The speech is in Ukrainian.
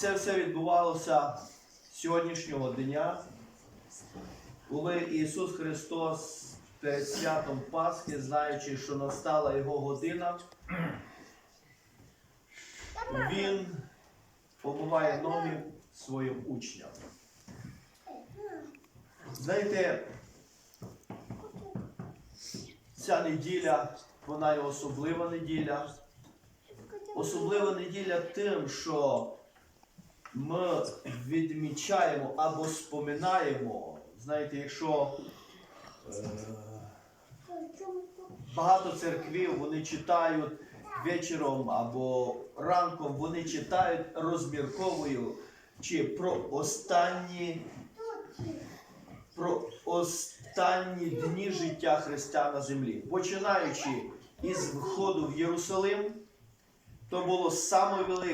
це все відбувалося сьогоднішнього дня, коли Ісус Христос перед святом Пасхи, знаючи, що настала Його година, Він помиває ноги своїм учням. Знаєте, ця неділя, вона є особлива неділя. Особлива неділя тим, що ми відмічаємо або споминаємо. Знаєте, якщо е, багато церквів вони читають вечором або ранком, вони читають, розмірковують чи про останні, про останні дні життя Христа на землі. Починаючи із входу в Єрусалим, то було саме велике.